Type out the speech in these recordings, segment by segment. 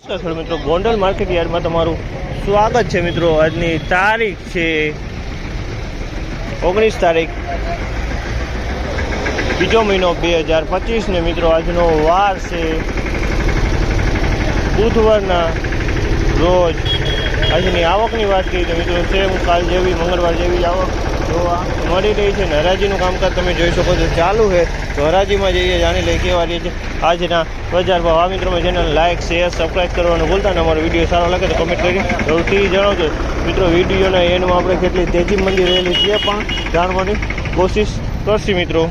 નમસ્કાર મિત્રો, ગોંડલ માર્કેટ યાર્ડમાં તમારું સ્વાગત છે મિત્રો. આજની તારીખ છે ઓગણીસ તારીખ, બીજો મહિનો બે હજાર પચીસ ને મિત્રો, આજનો વાર છે બુધવારના રોજ. આજની આવકની વાત કરીએ તો મિત્રો, સેમ કાલ જેવી, મંગળવાર જેવી આવક જોવા મળી રહી છે ને હરાજીનું કામકાજ તમે જોઈ શકો છો. ચાલુ છે. તો હરાજીમાં જઈએ, જાણી લઈએ કેવા રહી છે. આજના બજાર ભાવ. આ મિત્રોમાં ચેનલ લાઇક શેર સબસ્ક્રાઈબ કરવાનું ભૂલતા ને. અમારો વીડિયો સારો લાગે તો કમેન્ટ કરી સૌથી જણાવજો. મિત્રો, વિડીયોના એન્ડમાં આપણે કેટલી તેજી મંદી રહેલી છે પણ જાણવાની કોશિશ કરશી મિત્રો.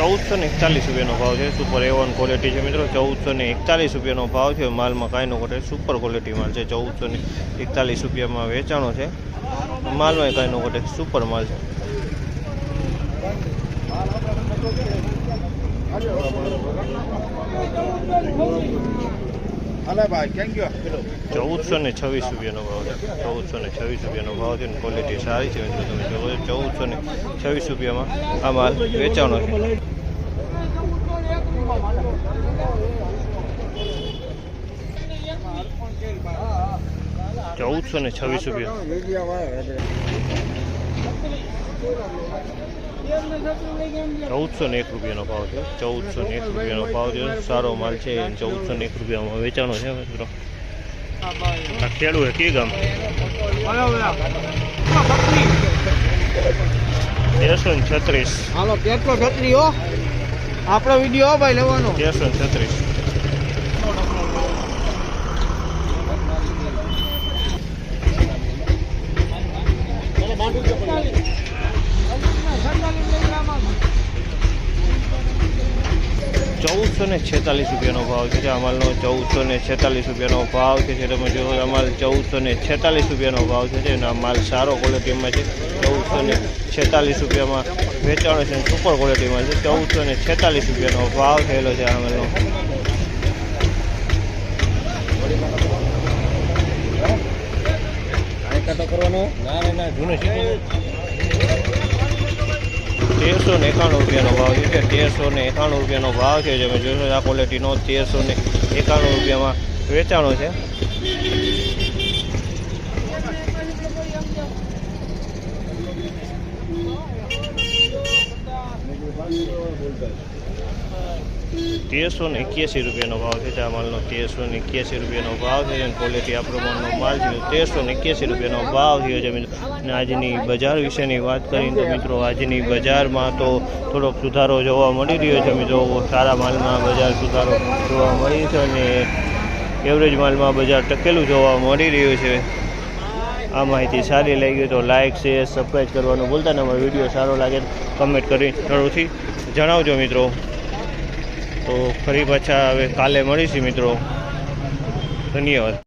ચૌદસો ને એકતાલીસ રૂપિયાનો ભાવ છે. સુપર એ વન ક્વોલિટી છે મિત્રો. ચૌદસો ને એકતાલીસ રૂપિયાનો ભાવ છે. માલમાં કાંઈ ન ઘટે. સુપર ક્વોલિટી માલ છે. ચૌદસો ને એકતાલીસ રૂપિયામાં વેચાણો છે. માલમાં કાંઈ ન ઘટે. સુપર માલ છે. Thank પેલો ચૌદસો ને છવ્વીસ રૂપિયાનો ભાવ છે. ચૌદસો ને છવ્વીસ રૂપિયાનો ભાવ છે ને ક્વોલિટી સારી છે. મિત્રો, તમે જોવો ચૌદસો ને છવ્વીસ રૂપિયામાં આ માલ વેચાણો છે. ચૌદસો ને છવ્વીસ રૂપિયા. ચૌદસો ને એક રૂપિયાનો ભાવ છે. ચૌદસો ને એક રૂપિયાનો ભાવ છે. સારો માલ છે ચૌદસો ને એક રૂપિયામાં વેચાણો છે મિત્રો. ખેડૂ કે હે કી ગામ? તેરસો ને છત્રીસ. હાલો પેટ્રોલ છત્રી હો. આપણો વીડિયો ભાઈ લેવાનો. તેરસો ને છત્રીસ. ચૌદસો ને છેતાલીસ રૂપિયાનો ભાવ છે જે અમાલનો ચૌદસો ને છેતાલીસ રૂપિયાનો ભાવ છે જે તમે જુઓ અમાલ ચૌદસો ને છેતાલીસ રૂપિયાનો ભાવ છે જે માલ સારો ક્વોલિટીમાં છે. ચૌદસો ને છેતાલીસ રૂપિયામાં વેચાણો છે સુપર ક્વોલિટીમાં છે. ચૌદસો ને છેતાલીસ રૂપિયાનો ભાવ થયેલો છે આ કરવાનો ના ના જૂનો તેરસો ને એકાણું રૂપિયાનો ભાવ છે. તેરસો ને એકાણું રૂપિયાનો ભાવ છે. તમે જોશો આ ક્વોલિટીનો તેરસો ને એકાણું રૂપિયામાં વેચાણો છે. તેરસો ને એક્યાસી રૂપિયાનો ભાવ છે ચા માલનો તેરસો ને એક્યાસી રૂપિયાનો ભાવ છે અને ક્વોલિટી આ પ્રમાણનો માલ છે. તેરસો ને એક્યાસી રૂપિયાનો ભાવ થયો છે, મિત્રો. અને આજની બજાર વિશેની વાત કરીએ તો, મિત્રો, આજની બજારમાં તો થોડોક સુધારો જોવા મળી રહ્યો છે, મિત્રો. સારા માલમાં બજાર સુધારો જોવા મળી છે અને એવરેજ માલમાં બજાર ટકેલું જોવા મળી રહ્યું છે. આ માહિતી સારી લાગી તો લાઇક શેર સબસ્ક્રાઈબ કરવાનું ભૂલતા ને વીડિયો સારો લાગે કમેન્ટ કરી જરૂરથી જણાવજો, મિત્રો. તો ફરી પાછા હવે કાલે મળીશું મિત્રો. ધન્યવાદ.